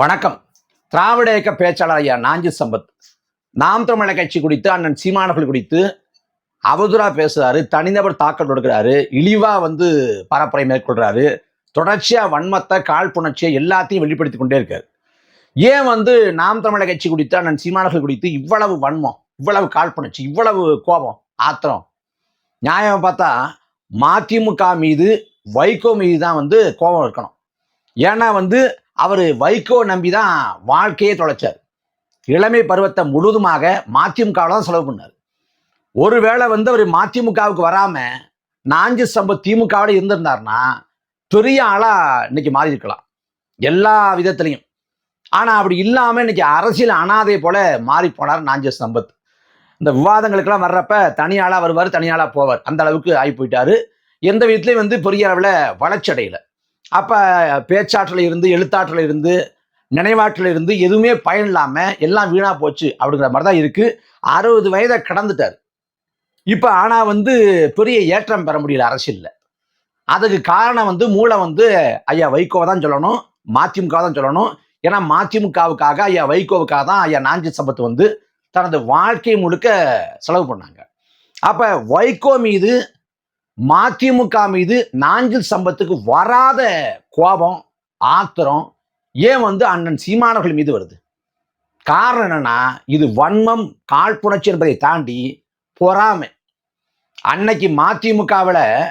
வணக்கம். திராவிட இயக்க பேச்சாளர் ஐயா நாஞ்சி சம்பத். நாம் தமிழக கட்சி குறித்து அண்ணன் சீமானர்கள் குறித்து அவதூறா பேசுறாரு தனிநபர் தாக்கல் கொடுக்கிறாரு இழிவா வந்து பரப்புரை மேற்கொள்றாரு தொடர்ச்சியா வன்மத்தை காழ்ப்புணர்ச்சியை எல்லாத்தையும் வெளிப்படுத்தி கொண்டே இருக்காரு. ஏன் வந்து நாம் தமிழக கட்சி குறித்து அண்ணன் சீமானர்கள் குறித்து இவ்வளவு வன்மம் இவ்வளவு காழ்ப்புணர்ச்சி இவ்வளவு கோபம் ஆத்திரம்? நியாயம் பார்த்தா மதிமுக மீது வைகோ மீது தான் வந்து கோபம் இருக்கணும். ஏன்னா வந்து அவர் வைகோ நம்பி தான் வாழ்க்கையை தொலைச்சார். இளமை பருவத்தை முழுவதுமாக மதிமுகவில் தான் செலவு பண்ணார். ஒருவேளை வந்து அவர் மதிமுகவுக்கு வராமல் நாஞ்சு சம்பத் திமுகவோட இருந்திருந்தாருன்னா பெரிய ஆளாக இன்னைக்கு மாறி இருக்கலாம் எல்லா விதத்துலையும். ஆனால் அப்படி இல்லாமல் இன்னைக்கு அரசியல் அனாதை போல மாறி போனார் நாஞ்சு சம்பத் இந்த விவாதங்களுக்கெல்லாம் வர்றப்ப தனியாளாக வருவார் தனியாளாக போவார். அந்த அளவுக்கு ஆகி போயிட்டாரு எந்த விதத்துலையும் வந்து பெரிய அளவில் வளர்ச்சி அடையலை. அப்போ பேச்சாற்றல இருந்து எழுத்தாற்றல இருந்து நினைவாற்றல இருந்து எதுவுமே பயன் இல்லாமல் எல்லாம் வீணாக போச்சு அப்படிங்கிற மாதிரி தான் இருக்குது அறுபது வயதை கடந்துட்டார். இப்போ ஆனால் வந்து பெரிய ஏற்றம் பெற முடியல அரசியலில். அதுக்கு காரணம் வந்து மூளை வந்து ஐயா வைகோவை தான் சொல்லணும் மதிமுக தான் சொல்லணும். ஏன்னா மதிமுகவுக்காக ஐயா வைகோவுக்காக தான் ஐயா நாஞ்சி சம்பத் வந்து தனது வாழ்க்கை முழுக்க செலவு பண்ணாங்க. அப்போ வைகோ மீது மதிமுக மீது நாஞ்சில் சம்பத்துக்கு வராத கோபம் ஆத்திரம் ஏன் வந்து அண்ணன் சீமானவர்கள் மீது வருது? காரணம் என்னன்னா இது வன்மம் காழ்ப்புணர்ச்சி என்பதை தாண்டி பொறாமை. அன்னைக்கு மதிமுகவில்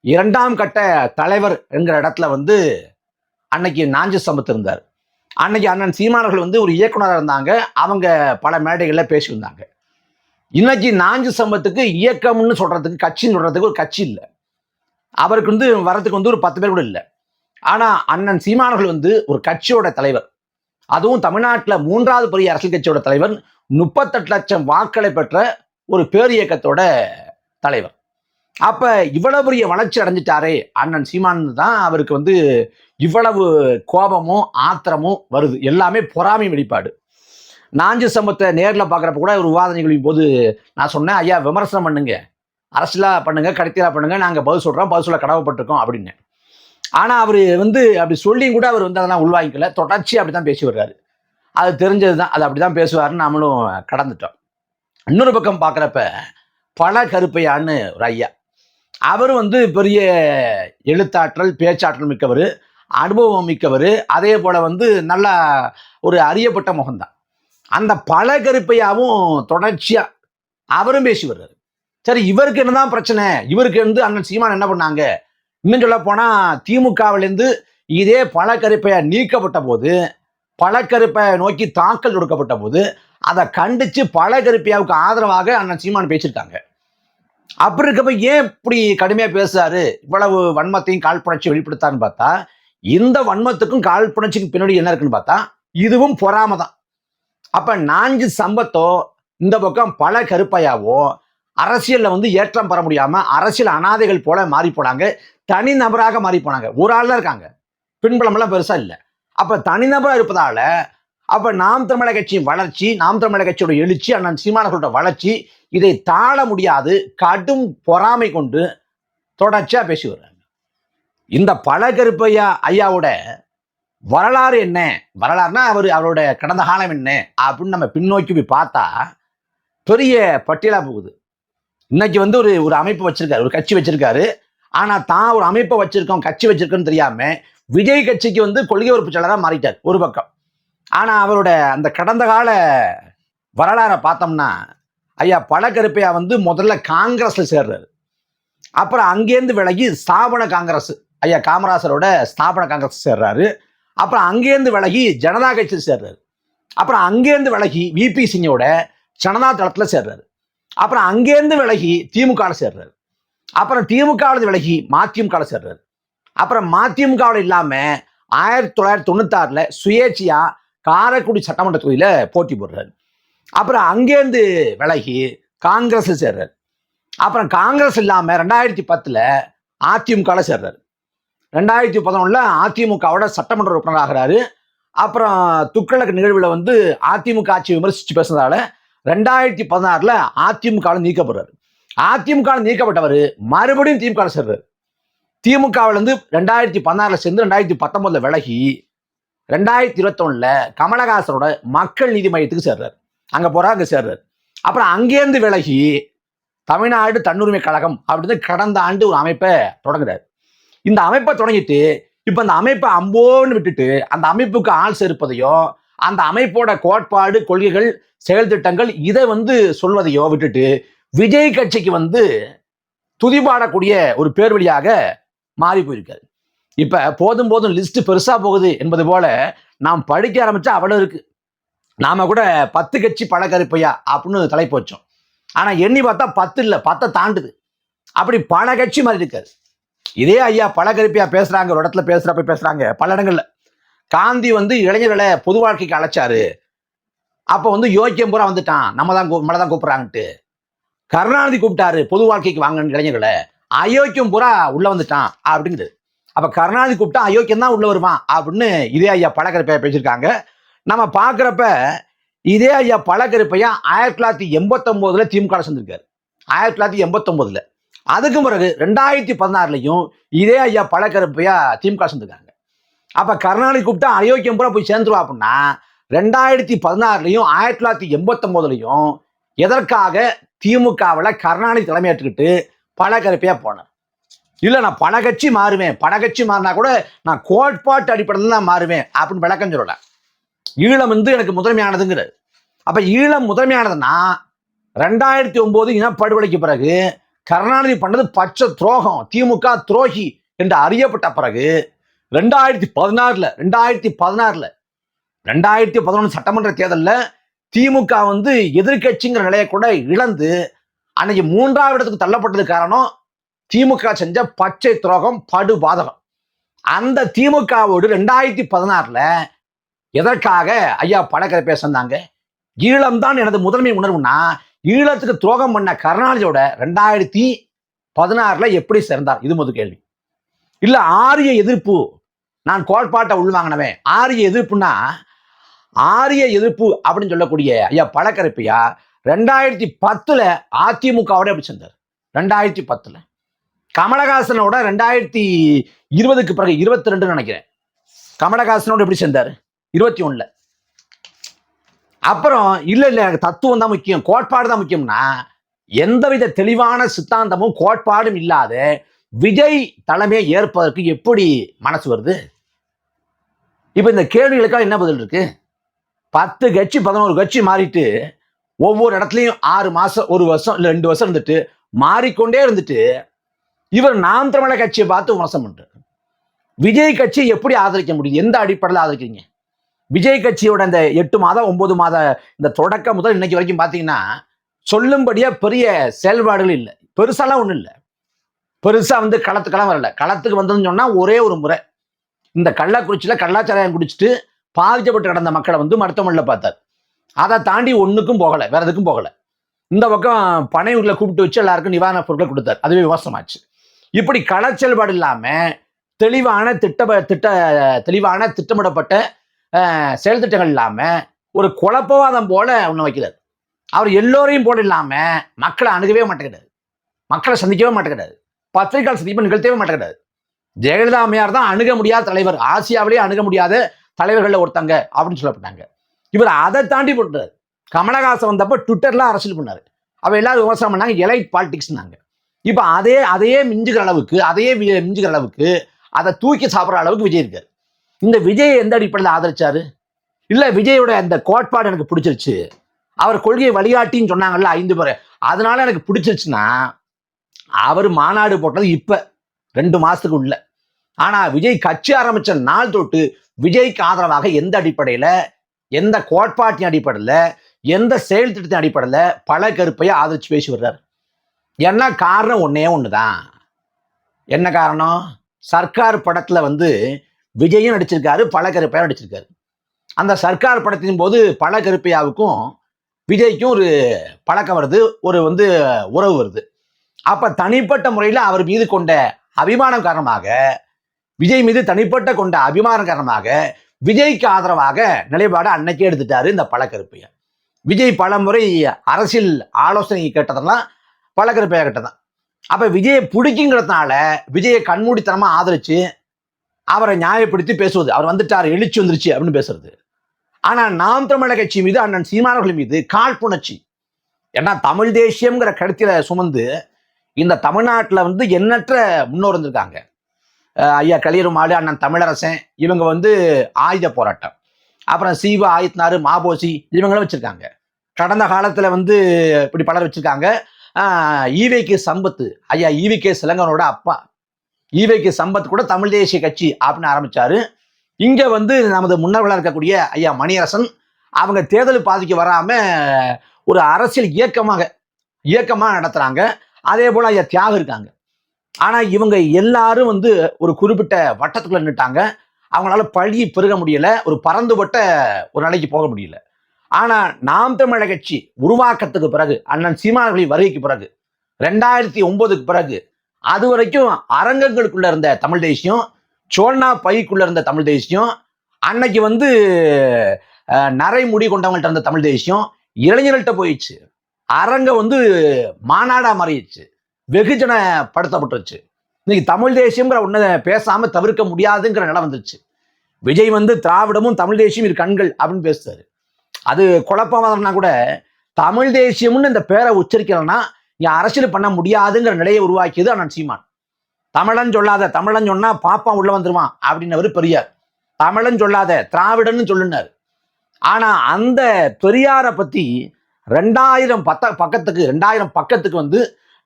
இரண்டாம் கட்ட தலைவர் என்கிற இடத்துல வந்து அன்னைக்கு நாஞ்சி சம்பத் இருந்தார். அன்னைக்கு அண்ணன் சீமானவர்கள் வந்து ஒரு இயக்குனராக இருந்தாங்க. அவங்க பல மேடைகளில் பேசியிருந்தாங்க. இன்னைக்கு நாஞ்சு சம்பத்துக்கு இயக்கம்னு சொல்றதுக்கு கட்சின்னு சொல்றதுக்கு ஒரு கட்சி இல்லை. அவருக்கு வந்து வரதுக்கு வந்து ஒரு பத்து பேர் கூட இல்லை. ஆனா அண்ணன் சீமானர்கள் வந்து ஒரு கட்சியோட தலைவர். அதுவும் தமிழ்நாட்டில் மூன்றாவது பெரிய அரசியல் கட்சியோட தலைவர். முப்பத்தெட்டு லட்சம் வாக்களை பெற்ற ஒரு பேர் இயக்கத்தோட தலைவர். அப்ப இவ்வளவு பெரிய வளர்ச்சி அடைஞ்சிட்டாரே அண்ணன் சீமான் தான் அவருக்கு வந்து இவ்வளவு கோபமும் ஆத்திரமும் வருது. எல்லாமே பொறாமை வெளிப்பாடு. நாஞ்சு சம்பத்தை நேரில் பார்க்குறப்ப கூட ஒரு விவாத நிகழ்வின் போது நான் சொன்னேன் ஐயா விமர்சனம் பண்ணுங்க. அரசியலாக பண்ணுங்க கடைத்தியலாக பண்ணுங்க. நாங்கள் பதில் சொல்கிறோம் பதில் சொல்ல கடவுப்பட்டிருக்கோம் அப்படின்னு. ஆனால் அவர் வந்து அப்படி சொல்லியும் கூட அவர் வந்து அதெல்லாம் உள்வாங்கிக்கல. தொடர்ச்சி அப்படி தான் பேசி வர்றாரு அது தெரிஞ்சது தான் அது அப்படி தான் பேசுவாருன்னு நம்மளும் கடந்துட்டோம். இன்னொரு பக்கம் பார்க்குறப்ப பல கருப்பையான்னு ஒரு ஐயா. அவர் வந்து பெரிய எழுத்தாற்றல் பேச்சாற்றல் மிக்கவர் அனுபவம் மிக்கவர். அதே போல் வந்து நல்லா ஒரு அறியப்பட்ட முகம்தான். அந்த பல கருப்பையாவும் தொடர்ச்சியா அவரும் பேசி வர்றாரு சரி இவருக்கு என்னதான் பிரச்சனை? இவருக்கு இருந்து அண்ணன் சீமான் என்ன பண்ணாங்க? இன்னும் சொல்ல போனா திமுகவிலிருந்து இதே பல கருப்பையா நீக்கப்பட்ட போது கருப்பையை நோக்கி தாக்கல் கொடுக்கப்பட்ட போது அதை கண்டிச்சு பல கருப்பையாவுக்கு ஆதரவாக அண்ணன் சீமான் பேசியிருக்காங்க. அப்படி இருக்கப்ப ஏன் இப்படி கடுமையா பேசுறாரு? இவ்வளவு வன்மத்தையும் காழ்ப்புணர்ச்சி வெளிப்படுத்தான்னு பார்த்தா இந்த வன்மத்துக்கும் காழ்ப்புணர்ச்சிக்கும் பின்னாடி என்ன இருக்குன்னு பார்த்தா இதுவும் பொறாம தான் அப்ப நான்கு சம்பத்தோ இந்த பக்கம் பல கருப்பையாவோ அரசியல்ல வந்து ஏற்றம் பெற முடியாம அரசியல் அனாதைகள் போல மாறி போனாங்க. தனி நபராக மாறி போனாங்க. ஒரு ஆள் தான் இருக்காங்க. பின்புலமெல்லாம் பெருசா இல்லை. அப்ப தனிநபரா இருப்பதால அப்ப நாம் தமிழக கட்சியின் வளர்ச்சி நாம் தமிழக கட்சியோட எழுச்சி அண்ணன் சீமானர்களோட வளர்ச்சி இதை தாழ முடியாது. கடும் பொறாமை கொண்டு தொடர்ச்சியா பேசி வர்றாங்க இந்த பல கருப்பையா ஐயாவோட வரலாறு என்ன? வரலாறுனா அவர் அவரோட கடந்த காலம் என்ன? அப்படின்னு நம்ம பின்னோக்கி போய் பார்த்தா பெரிய பட்டியலா போகுது. இன்னைக்கு வந்து ஒரு ஒரு அமைப்பு வச்சிருக்காரு ஒரு கட்சி வச்சிருக்காரு. ஆனால் தான் ஒரு அமைப்பை வச்சிருக்கோம் கட்சி வச்சிருக்கோன்னு தெரியாம விஜய் கட்சிக்கு வந்து கொள்கை செயலராக மாறிட்டார் ஒரு பக்கம். ஆனால் அவரோட அந்த கடந்த கால வரலாறை பார்த்தோம்னா ஐயா பழக்கருப்பையா வந்து முதல்ல காங்கிரஸ்ல சேர்றாரு. அப்புறம் அங்கேருந்து விலகி ஸ்தாபன காங்கிரஸ் ஐயா காமராசரோட ஸ்தாபன காங்கிரஸ் சேர்றாரு. அப்புறம் அங்கேருந்து விலகி ஜனதா கட்சி சேர்றாரு. அப்புறம் அங்கேருந்து விலகி விபி சிங்கோட ஜனதா தளத்தில் சேர்றாரு. அப்புறம் அங்கேருந்து விலகி திமுகவில் சேர்றாரு. அப்புறம் திமுகவில் விலகி மதிமுகவில் சேர்றாரு. அப்புறம் மதிமுகவில் இல்லாமல் ஆயிரத்தி தொள்ளாயிரத்தி தொண்ணூத்தாறில் சுயேட்சையாக காரைக்குடி சட்டமன்ற தொகுதியில் போட்டி போடுறாரு. அப்புறம் அங்கேருந்து விலகி காங்கிரஸ் சேர்றாரு. அப்புறம் காங்கிரஸ் இல்லாமல் ரெண்டாயிரத்தி பத்தில் அதிமுகவில் சேர்றாரு. ரெண்டாயிரத்தி பதினொன்றில் அதிமுகவோட சட்டமன்ற உறுப்பினர் ஆகிறாரு. அப்புறம் துக்களக் நிகழ்வில் வந்து அதிமுக ஆட்சி விமர்சித்து பேசுனதால ரெண்டாயிரத்தி பதினாறில் அதிமுகவில் நீக்கப்படுறாரு அதிமுகவில் நீக்கப்பட்டவர் மறுபடியும் திமுக சேர்றாரு. திமுகவிலேருந்து ரெண்டாயிரத்தி பதினாறில் சேர்ந்து ரெண்டாயிரத்தி பத்தொம்போதில் விலகி ரெண்டாயிரத்தி இருபத்தொன்னுல கமலஹாசனோட மக்கள் நீதி மையத்துக்கு சேர்றாரு. அங்கே போகிறார் அங்கே சேர்றாரு. அப்புறம் அங்கேருந்து விலகி தமிழ்நாடு தன்னுரிமை கழகம் அப்படின்னு கடந்த ஆண்டு ஒரு அமைப்பை தொடங்குறாரு. இந்த அமைப்பை தொடங்கிட்டு இப்ப அந்த அமைப்பை அம்போன்னு விட்டுட்டு அந்த அமைப்புக்கு ஆள் சேர்ப்பதையோ அந்த அமைப்போட கோட்பாடு கொள்கைகள் செயல் திட்டங்கள் இதை வந்து சொல்வதையோ விட்டுட்டு விஜய் கட்சிக்கு வந்து துதிபாடக்கூடிய ஒரு பேர் வழியாக மாறி போயிருக்காரு. இப்ப போதும் போதும் லிஸ்ட் பெருசா போகுது என்பது போல நாம் படிக்க ஆரம்பிச்சா அவ்வளவு இருக்கு. நாம கூட பத்து கட்சி பழக்கருப்பையா அப்படின்னு தலைப்பு வச்சோம் ஆனா எண்ணி பார்த்தா பத்து இல்லை பத்தை தாண்டுது. அப்படி பல கட்சி மாதிரி இருக்காரு இதே ஐயா பலகரிப்பியா பேசுறாங்க ஒரு இடத்துல பேசுறப்ப பேசுறாங்க பல இடங்கள்ல. காந்தி வந்து இளைஞர்களை பொது வாழ்க்கைக்கு அழைச்சாரு. அப்போ வந்து யோக்கியம் பூரா வந்துட்டான். நம்ம தான் நம்மளை தான் கூப்பிட்றாங்கன்ட்டு கருணாநிதி கூப்பிட்டாரு பொது வாழ்க்கைக்கு வாங்க இளைஞர்களை. அயோக்கியம் பூரா உள்ள வந்துட்டான் அப்படிங்குது அப்ப கருணாநிதி கூப்பிட்டா அயோக்கியம் தான் உள்ள வருவான் அப்படின்னு இதே ஐயா பழக்கருப்பையா பேசியிருக்காங்க. நம்ம பார்க்குறப்ப இதே ஐயா பழக்கருப்பையா ஆயிரத்தி தொள்ளாயிரத்தி எண்பத்தொம்போதுல திமுக செஞ்சிருக்காரு ஆயிரத்தி தொள்ளாயிரத்தி எண்பத்தொம்போதுல. அதுக்கு பிறகு ரெண்டாயிரத்தி பதினாறுலையும் இதே ஐயா பழக்கருப்பையா திமுக சேர்ந்துருக்காங்க. அப்ப கருணாநிதி கூப்பிட்டா அயோக்கியம் பூரா போய் சேர்ந்துருவா அப்படின்னா ரெண்டாயிரத்தி பதினாறுலையும் ஆயிரத்தி தொள்ளாயிரத்தி எண்பத்தொம்போதுலையும் எதற்காக திமுகவில் கருணாநிதி தலைமையேற்றுக்கிட்டு பழக்கருப்பையா போனார்? இல்லை நான் பல கட்சி மாறுவேன் பல கட்சி மாறினா கூட நான் கோட்பாட்டு அடிப்படையில் தான் மாறுவேன் அப்படின்னு விளக்கம் சொல்லல. ஈழம் வந்து எனக்கு முதன்மையானதுங்கிறது அப்போ ஈழம் முதன்மையானதுன்னா ரெண்டாயிரத்தி ஒம்பது இனப்படுகொலைக்கு பிறகு கருணாநிதி பண்ணது பச்சை துரோகம் திமுக துரோகி என்று அறியப்பட்ட பிறகு ரெண்டாயிரத்தி பதினாறுல ரெண்டாயிரத்தி பதினாறுல ரெண்டாயிரத்தி பதினொன்று சட்டமன்ற தேர்தலில் திமுக வந்து எதிர்க்கட்சிங்கிற நிலையை கூட இழந்து அன்னைக்கு மூன்றாவது இடத்துக்கு தள்ளப்பட்டது காரணம் திமுக செஞ்ச பச்சை துரோகம் படு பாதகம் அந்த திமுகவோடு ரெண்டாயிரத்தி பதினாறுல எதற்காக ஐயா படக்கரை பேசினாங்க ஈழம்தான் எனது முதன்மை உணர்வுனா ஈழத்துக்கு துரோகம் பண்ண கருணாநிதியோட ரெண்டாயிரத்தி பதினாறுல எப்படி சேர்ந்தார் இது முதல் கேள்வி. இல்ல ஆரிய எதிர்ப்பு நான் கோட்பாட்டை உள்வாங்கினவன். ஆரிய எதிர்ப்புனா ஆரிய எதிர்ப்பு அப்படின்னு சொல்லக்கூடிய ஐயா பழக்கரைப்பையா ரெண்டாயிரத்தி பத்துல அதிமுகவோட எப்படி சேர்ந்தார் ரெண்டாயிரத்தி பத்துல. கமலஹாசனோட ரெண்டாயிரத்தி இருபதுக்கு பிறகு இருபத்தி ரெண்டுன்னு நினைக்கிறேன். கமலஹாசனோட எப்படி சேர்ந்தார் இருபத்தி ஒண்ணுல. அப்புறம் இல்லை இல்லை எனக்கு தத்துவம் தான் முக்கியம் கோட்பாடு தான் முக்கியம்னா எந்தவித தெளிவான சித்தாந்தமும் கோட்பாடும் இல்லாத விஜய் தலைமையை ஏற்பதற்கு எப்படி மனசு வருது? இப்போ இந்த கேள்விகளுக்காக என்ன பதில் இருக்கு? பத்து கட்சி பதினோரு கட்சி மாறிட்டு ஒவ்வொரு இடத்துலையும் ஆறு மாதம் ஒரு வருஷம் இல்லை ரெண்டு வருஷம் இருந்துட்டு மாறிக்கொண்டே இருந்துட்டு இவர் நாம் தமிழர் கட்சியை பார்த்து விமர்சனம் பண்றாரு. விஜய் கட்சியை எப்படி ஆதரிக்க முடியும்? எந்த அடிப்படையில் ஆதரிக்கிறீங்க? விஜய் கட்சியோட இந்த எட்டு மாதம் ஒன்பது மாத இந்த தொடக்கம் முதல் இன்னைக்கு வரைக்கும் பார்த்தீங்கன்னா சொல்லும்படியா பெரிய செயல்பாடுகள் இல்லை. பெருசாலாம் ஒன்றும் இல்லை. பெருசா வந்து களத்துக்கெல்லாம் வரல. களத்துக்கு வந்ததுன்னு சொன்னால் ஒரே ஒரு முறை. இந்த கள்ளக்குறிச்சியில கள்ளாச்சாராயம் குடிச்சிட்டு பாதிக்கப்பட்டு கிடந்த மக்களை வந்து மருத்துவமனையில் பார்த்தார். அதை தாண்டி ஒன்றுக்கும் போகலை. வேற எதுக்கும் போகலை. இந்த பக்கம் பனையூர்ல கூப்பிட்டு வச்சு எல்லாருக்கும் நிவாரண பொருட்களை கொடுத்தார். அதுவே விமர்சனமாச்சு இப்படி கள செயல்பாடு தெளிவான திட்ட திட்ட தெளிவான திட்டமிடப்பட்ட செயல் திட்டங்கள் இல்லாம ஒரு குழப்பவாதம் போல ஒன்று வைக்கிறார் அவர் எல்லோரையும் போல இல்லாம மக்களை அணுகவே மாட்டேங்கிறாரு. மக்களை சந்திக்கவே மாட்டேங்கிறாரு. பத்திரிகையாளர் சந்திப்பு நிகழ்த்தவே மாட்டேங்கிறாரு. ஜெயலலிதா அம்மையார் தான் அணுக முடியாத தலைவர். ஆசியாவிலேயே அணுக முடியாத தலைவர்களில் ஒருத்தங்க அப்படின்னு சொல்லப்பட்டாங்க. இவர் அதை தாண்டி பண்றாரு கமலஹாசன் வந்தப்ப ட்விட்டர்ல அரசியல் பண்ணாரு. அவள் எல்லாரும் விமர்சனம் பண்ணாங்க எலைட் பாலிடிக்ஸ்னாங்க இப்போ அதே அதையே மிஞ்சுகிற அளவுக்கு அதையே மிஞ்சுகிற அளவுக்கு அதை தூக்கி சாப்பிட்ற அளவுக்கு விஜய் இருக்காரு. இந்த விஜய் எந்த அடிப்படையில் ஆதரிச்சாரு? இல்ல விஜயோட அந்த கோட்பாடு எனக்கு பிடிச்சிருச்சு. அவர் கொள்கையை வழிகாட்டின்னு சொன்னாங்கல்ல ஐந்து பேர். அதனால எனக்கு பிடிச்சிருச்சுன்னா அவர் மாநாடு போட்டது இப்ப ரெண்டு மாசத்துக்கு உள்ள. ஆனா விஜய் கட்சி ஆரம்பிச்ச நாள் தொட்டு விஜய்க்கு ஆதரவாக எந்த அடிப்படையில எந்த கோட்பாட்டின் அடிப்படையில எந்த செயல் திட்டத்தின் அடிப்படையில பல கருப்பையை ஆதரிச்சு பேசி வர்றாரு. என்ன காரணம்? ஒன்னே ஒண்ணுதான். என்ன காரணம்? சர்க்கார் படத்துல வந்து விஜயும் நடிச்சிருக்காரு பல கருப்பையா நடிச்சிருக்காரு. அந்த சர்க்கார் படத்தின் போது பல கருப்பையாவுக்கும் விஜய்க்கும் ஒரு பழக்கம் வருது ஒரு வந்து உறவு வருது. அப்போ தனிப்பட்ட முறையில் அவர் மீது கொண்ட அபிமானம் காரணமாக விஜய் மீது தனிப்பட்ட கொண்ட அபிமானம் காரணமாக விஜய்க்கு ஆதரவாக நிலைப்பாடு அன்னைக்கே எடுத்துட்டாரு இந்த பழக்கருப்பையா விஜய் பல முறை அரசியல் ஆலோசனை கேட்டதெல்லாம் பழக்கருப்பையா கேட்டதான். அப்போ விஜயை பிடிக்குங்கிறதுனால விஜயை கண்மூடித்தனமாக ஆதரிச்சு அவரை நியாயப்படுத்தி பேசுவது. அவர் வந்துட்டார் எழுச்சி வந்துருச்சு அப்படின்னு பேசுறது. ஆனால் நாம் தமிழக கட்சி மீது அண்ணன் சீமானவர்கள் மீது காழ்ப்புணர்ச்சி. ஏன்னா தமிழ் தேசியம்ங்கிற கருத்தில சுமந்து இந்த தமிழ்நாட்டில் வந்து எண்ணற்ற முன்னோர் வந்திருக்காங்க ஐயா களியருமாடு அண்ணன் தமிழரசன் இவங்க வந்து ஆயுத போராட்டம். அப்புறம் சீவ ஆயுத்னாரு மாபோசி இவங்களும் வச்சிருக்காங்க. கடந்த காலத்தில் வந்து இப்படி பலர் வச்சிருக்காங்க. ஈவேக்கு சம்பத்து ஐயா ஈவிகே சிலங்கனோட அப்பா ஈவேக்கு சம்பத் கூட தமிழ் தேசிய கட்சி அப்படின்னு ஆரம்பிச்சாரு. இங்க வந்து நமது முன்னர்களாக இருக்கக்கூடிய ஐயா மணியரசன் அவங்க தேர்தல் பாதிக்கு வராம ஒரு அரசியல் இயக்கமாக இயக்கமாக நடத்துறாங்க. அதே போல ஐயா தியாக இருக்காங்க. ஆனா இவங்க எல்லாரும் வந்து ஒரு குறிப்பிட்ட வட்டத்துக்குள்ள நின்றுட்டாங்க அவங்களால பழி பெருக முடியல ஒரு பறந்துபட்ட ஒரு நிலைக்கு போக முடியல. ஆனா நாம் தமிழக கட்சி உருவாக்கத்துக்கு பிறகு அண்ணன் சீமானர்களின் வருகைக்கு பிறகு ரெண்டாயிரத்தி ஒன்பதுக்கு பிறகு அது வரைக்கும் அரங்கங்களுக்குள்ள இருந்த தமிழ் தேசியம் சோழனா பைக்குள்ள இருந்த தமிழ் தேசியம் அன்னைக்கு வந்து நரை முடி கொண்டவங்கள்ட்ட இருந்த தமிழ் தேசியம் இளைஞர்கள்ட்ட போயிடுச்சு. அரங்க வந்து மாநாடா மாறிடுச்சு. வெகுஜன படுத்தப்பட்டுருச்சு. இன்னைக்கு தமிழ் தேசியங்கிற ஒண்ணு பேசாம தவிர்க்க முடியாதுங்கிற நிலை வந்துருச்சு. விஜய் வந்து திராவிடமும் தமிழ் தேசியம் இரு கண்கள் அப்படின்னு பேசுறாரு. அது குழப்பமாதம்னா கூட தமிழ் தேசியம்னு இந்த பேரை உச்சரிக்கலன்னா நீ அரசியல் பண்ண முடியாதுங்கிற நிலையை உருவாக்கியது அண்ணன் சீமான். தமிழன் சொல்லாத தமிழன் சொன்னா பாப்பான் உள்ள வந்துருவான் அப்படின்னவர் பெரியார். தமிழன் சொல்லாத திராவிடன்னு சொல்லுனார். ஆனா அந்த பெரியாரை பத்தி ரெண்டாயிரம் பத்த பக்கத்துக்கு ரெண்டாயிரம் பக்கத்துக்கு வந்து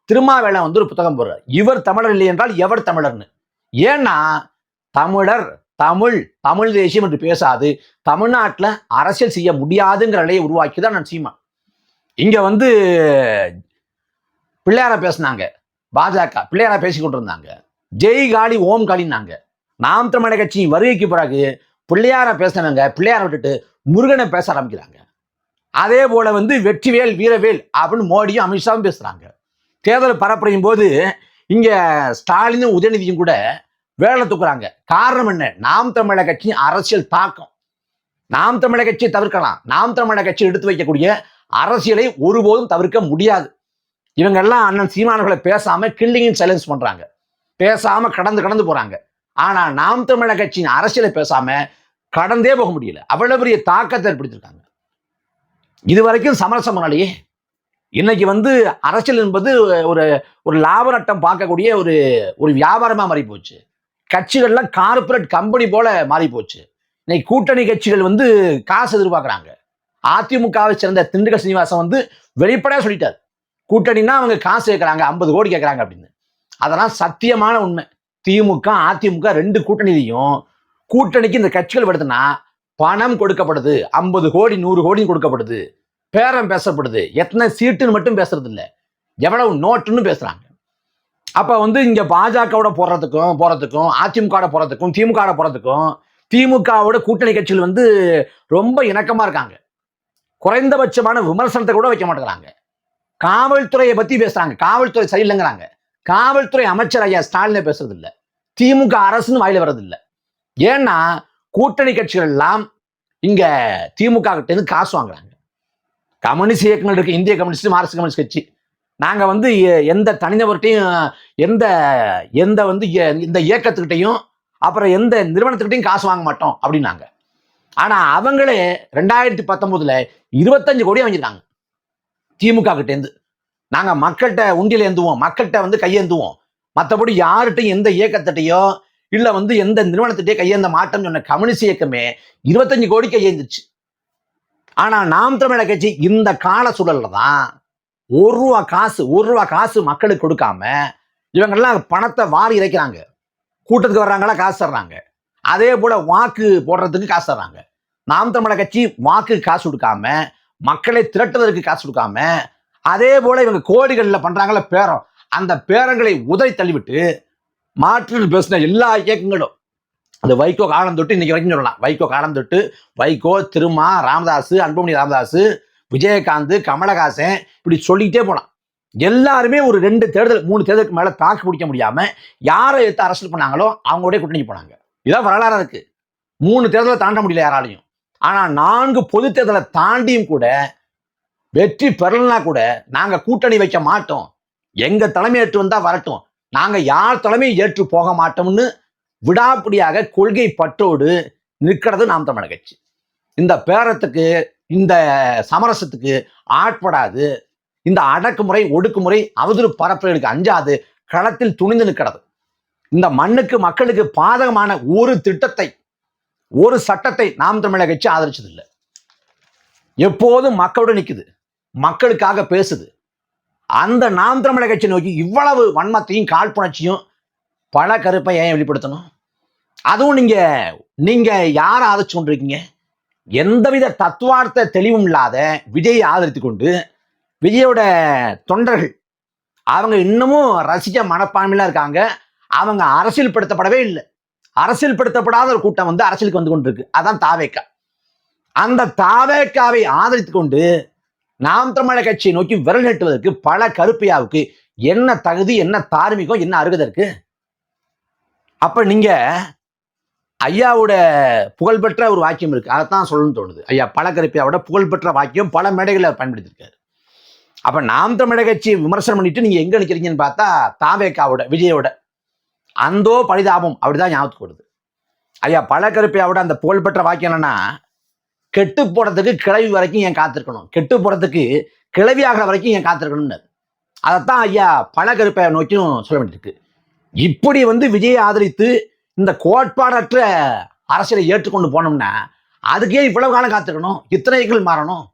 திருமாவேளை வந்து ஒரு புத்தகம் போடுறார். இவர் தமிழர் இல்லை என்றால் எவர் தமிழர்னு. ஏன்னா தமிழர் தமிழ் தமிழ் தேசியம் என்று பேசாது தமிழ்நாட்டில் அரசியல் செய்ய முடியாதுங்கிற நிலையை உருவாக்கிதான் நான் சீமான். இங்க வந்து பிள்ளையார பேசினாங்க. பாஜக பிள்ளையார பேசி கொண்டிருந்தாங்க. ஜெய் காளி ஓம் காளின்னாங்க நாம் தமிழக கட்சி வருகைக்கு பிறகு பிள்ளையார பேசினவங்க பிள்ளையார விட்டுட்டு முருகனை பேச ஆரம்பிக்கிறாங்க. அதே போல வந்து வெற்றிவேல் வீரவேல் அப்படின்னு மோடியும் அமித்ஷாவும் பேசுறாங்க. தேர்தல் பரப்புறையும் போது இங்க ஸ்டாலினும் உதயநிதியும் கூட வேலை தூக்குறாங்க. காரணம் என்ன? நாம் தமிழக கட்சியின் அரசியல் தாக்கம். நாம் தமிழக கட்சியை தவிர்க்கலாம். நாம் தமிழக கட்சி எடுத்து வைக்கக்கூடிய அரசியலை ஒருபோதும் தவிர்க்க முடியாது. இவங்கெல்லாம் அண்ணன் சீமானவர்களை பேசாம கில்லிங்கும் சைலன்ஸ் பண்றாங்க. பேசாம கடந்து கடந்து போறாங்க. ஆனா நாம் தமிழக கட்சியின் அரசியலை பேசாம கடந்தே போக முடியல. அவ்வளவு பெரிய தாக்கத்தை ஏற்படுத்தியிருக்காங்க. இது வரைக்கும் சமரசம் பண்ணலையே. இன்னைக்கு வந்து அரசியல் என்பது ஒரு ஒரு லாப நட்டம் பார்க்கக்கூடிய ஒரு ஒரு வியாபாரமா மாறி போச்சு கட்சிகள்லாம் கார்ப்பரேட் கம்பெனி போல மாறி போச்சு இன்னைக்கு கூட்டணி கட்சிகள் வந்து காசு எதிர்பார்க்குறாங்க. அதிமுகவை சேர்ந்த திண்டுக்கல் சீனிவாசன் வந்து வெளிப்படையா சொல்லிட்டார். கூட்டணினா அவங்க காசு கேட்குறாங்க ஐம்பது கோடி கேட்குறாங்க அப்படின்னு. அதெல்லாம் சத்தியமான உண்மை. திமுக அதிமுக ரெண்டு கூட்டணியிலையும் கூட்டணிக்கு இந்த கட்சிகள் வருதுன்னா பணம் கொடுக்கப்படுது. ஐம்பது கோடி நூறு கோடி கொடுக்கப்படுது. பேரம் பேசப்படுது. எத்தனை சீட்டுன்னு மட்டும் பேசுறது இல்லை எவ்வளவு நோட்டுன்னு பேசுறாங்க. அப்ப வந்து இங்க பாஜகவோட போறதுக்கும் போறதுக்கும் அதிமுக போறதுக்கும் திமுக போறதுக்கும் திமுகவோட கூட்டணி கட்சிகள் வந்து ரொம்ப இணக்கமா இருக்காங்க. குறைந்தபட்சமான விமர்சனத்தை கூட வைக்க மாட்டேங்கிறாங்க. காவல்துறையை பத்தி பேசுறாங்க. காவல்துறை சரியில்லைங்கிறாங்க. காவல்துறை அமைச்சர் ஐயா ஸ்டாலினை பேசுறது இல்ல திமுக அரசுன்னு வாயில வர்றது இல்ல ஏன்னா கூட்டணி கட்சிகள் எல்லாம் இங்க திமுக கிட்ட இருந்து காசு வாங்குறாங்க. கம்யூனிஸ்ட் இயக்கங்கள் இருக்கு. இந்திய கம்யூனிஸ்ட் மார்க்சிஸ்ட் கம்யூனிஸ்ட் கட்சி. நாங்க வந்து எ- எந்த தனிநபர்கிட்டையும் எந்த எந்த வந்து இந்த இயக்கத்துக்கிட்டையும் அப்புறம் எந்த நிறுவனத்துக்கிட்டையும் காசு வாங்க மாட்டோம் அப்படின்னாங்க. ஆனா அவங்களே ரெண்டாயிரத்தி பத்தொன்பதுல இருபத்தஞ்சு கோடி வாங்கியிருக்காங்க. திமுக கிட்டேருந்து நாங்கள் மக்கள்கிட்ட உண்டியில் ஏந்துவோம். மக்கள்கிட்ட வந்து கையேந்துவோம். மற்றபடி யார்கிட்டையும் எந்த இயக்கத்திட்டையோ இல்லை வந்து எந்த நிறுவனத்திட்டே கையேந்த மாட்டோம்னு சொன்ன கம்யூனிஸ்ட் இயக்கமே இருபத்தஞ்சு கோடி கையேந்துச்சு. ஆனால் நாம் தமிழக கட்சி இந்த கால சூழல்ல தான் ஒரு ரூபா காசு ஒரு ரூபா காசு மக்களுக்கு கொடுக்காம இவங்கெல்லாம் பணத்தை வாரி இறைக்கிறாங்க. கூட்டத்துக்கு வர்றாங்களா காசு தர்றாங்க. அதே போல வாக்கு போடுறதுக்கு காசு தர்றாங்க. நாம் தமிழக கட்சி வாக்கு காசு கொடுக்காம மக்களை திரட்டுவதற்கு காசு கொடுக்காம அதே போல இவங்க கோடிகளில் பண்றாங்கள பேரம். அந்த பேரங்களை உதறி தள்ளிவிட்டு மாற்று பேசின எல்லா இயக்கங்களும். அந்த வைகோ காலம் தொட்டு இன்னைக்கு வரைக்கும் சொல்லலாம். வைகோ காலம் தொட்டு வைகோ திருமா ராமதாஸ் அன்புமணி ராமதாஸ் விஜயகாந்த் கமலஹாசன் இப்படி சொல்லிக்கிட்டே போலாம். எல்லாருமே ஒரு ரெண்டு தேர்தல் மூணு தேர்தலுக்கு மேல தாக்கு பிடிக்க முடியாம யாரை எடுத்து அரசியல் பண்ணாங்களோ அவங்களோட கூட்டணிக்கு போனாங்க. இதான் வரலாறா இருக்கு மூணு தேர்தலை தாண்ட முடியல யாராலையும். ஆனால் நான்கு பொது தேர்தலை தாண்டியும் கூட வெற்றி பெறலனா கூட நாங்கள் கூட்டணி வைக்க மாட்டோம். எங்கள் தலைமை ஏற்று வரட்டும். நாங்கள் யார் தலைமையும் ஏற்று போக மாட்டோம்னு விடாப்பிடியாக கொள்கை பற்றோடு நிற்கிறது நாம் தமிழர் கட்சி. இந்த பேரத்துக்கு இந்த சமரசத்துக்கு ஆட்படாது. இந்த அடக்குமுறை ஒடுக்குமுறை அவதூறு பரப்புகளுக்கு அஞ்சாது. களத்தில் துணிந்து நிற்கிறது. இந்த மண்ணுக்கு மக்களுக்கு பாதகமான ஒரு திட்டத்தை ஒரு சட்டத்தை நாம் தமிழக கட்சி ஆதரிச்சதில்லை. எப்போதும் மக்களோட நிற்குது மக்களுக்காக பேசுது. அந்த நாம் தமிழக கட்சி நோக்கி இவ்வளவு வன்மத்தையும் காழ்ப்புணர்ச்சியும் பல கருப்பை ஏன் வெளிப்படுத்தணும்? அதுவும் நீங்க நீங்க யாரை ஆதரிச்சு கொண்டிருக்கீங்க? எந்தவித தத்துவார்த்த தெளிவும் இல்லாத விஜயை ஆதரித்து கொண்டு விஜயோட தொண்டர்கள் அவங்க இன்னமும் ரசிக்க மனப்பான்மையில இருக்காங்க. அவங்க அரசியல் படுத்தப்படவே இல்லை. அரசியல் படுத்தப்படாத ஒரு கூட்டம் வந்து அரசியலுக்கு வந்து கொண்டிருக்கு. அதான் தாவேக்கா. அந்த தாவேக்காவை ஆதரித்து கொண்டு நாம் தமிழக கட்சியை நோக்கி விரல் நீட்டுவதற்கு பல கருப்பையாவுக்கு என்ன தகுதி என்ன தார்மீகம் என்ன அருகதை இருக்கு? அப்ப நீங்க ஐயாவோட புகழ்பெற்ற ஒரு வாக்கியம் இருக்கு. அதைத்தான் சொல்லணும்னு தோணுது. ஐயா பல கருப்பையாவோட புகழ்பெற்ற வாக்கியம் பல மேடைகளை பயன்படுத்தியிருக்காரு. அப்ப நாம் தமிழக கட்சியை விமர்சனம் பண்ணிட்டு நீங்க எங்க நிக்கிறீங்கன்னு பார்த்தா தாவேக்காவோட விஜயோட அந்தோ பரிதாபம் அப்படிதான் ஞாபகத்துக்கு வருது. ஐயா பல கருப்பையாவோட அந்த புகழ்பெற்ற வாக்கியம் என்னன்னா கெட்டு போடுறதுக்கு கிளவி வரைக்கும் ஏன் காத்திருக்கணும்? கெட்டு போடுறதுக்கு கிளவி ஆகிற வரைக்கும் ஏன் காத்திருக்கணும்னு. அதைத்தான் ஐயா பல கருப்பையை நோக்கியும் சொல்ல வேண்டியிருக்கு. இப்படி வந்து விஜயை ஆதரித்து இந்த கோட்பாடற்ற அரசியலை ஏற்றுக்கொண்டு போனோம்னா அதுக்கே இவ்வளவு காலம் காத்திருக்கணும்? இத்தனைகள் மாறணும்?